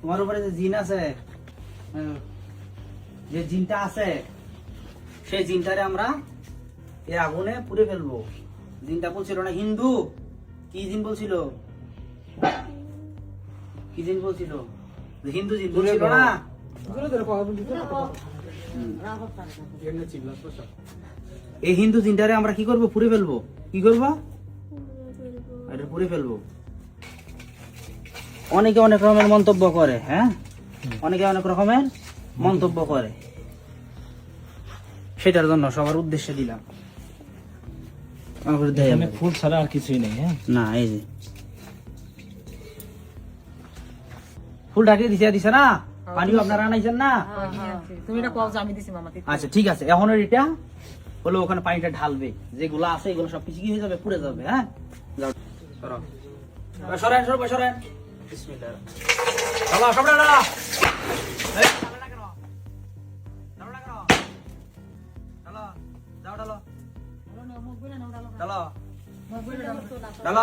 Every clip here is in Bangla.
তোমার উপরে যে জিন আছে যে জিনটা আছে সেই জিনটারে আমরা এই আগুনে পুড়ে ফেলব। জিনটা বলছিল না হিন্দু। কি জিন বলছিল? কি জিন বলছিল? হিন্দু জিন বলছিল না? এই হিন্দু জিনটারে আমরা কি করব? পুড়ে ফেলব। কি করব? এটা পুড়ে ফেলব। অনেকে অনেক রকমের মন্তব্য করে হ্যাঁ? অনেকে অনেক রকমের মন্তব্য করে। সেটার জন্য সবার উদ্দেশ্যে দিলাম। ফুল ছাড়া আর কিছুই নেই হ্যাঁ? না এই যে। ফুল ঢাকিয়ে দিছে দিছে না? পানিও আপনারা আনাইছেন না? তুমি এটা কও আমি দিছি মামা আচ্ছা ঠিক আছে। এখন এটা হলো ওখানে পানিটা ঢালবে। যেগুলো আছে এগুলো সব কিছু কি হয়ে যাবে পুড়ে যাবে হ্যাঁ? যাও। সরেন সরেন। বিসমিল্লাহ। যাও। ডালো না উড়ালো। ডালো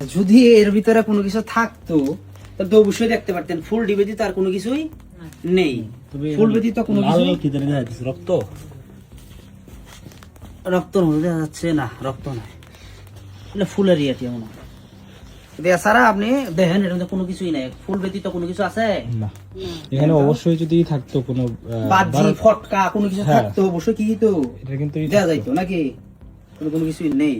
যদি এর ভিতরে কোনো কিছু থাকতো তাহলে তো অবশ্যই দেখতে পারতেন। ফুল ডিবে দিতে আর কোনো কিছুই নেই। ফুল ব্যতীত কোনো কিছু রক্ত? দেখা যাচ্ছে না রক্ত এটা ফুলের ইয়ে মনে হয় এছাড়া আপনি দেখেন এর মধ্যে কোনো কিছুই নাই। ফুল ব্যতীত কোনো কিছু আছে? না। এখানে অবশ্যই যদি থাকতো কোনো বাজি ফটকা কোনো কিছু হ্যাঁ। থাকতো অবশ্যই কি তো এটা কিন্তু দেওয়া যাইতো নাকি? কোনো কোনো কিছুই নেই।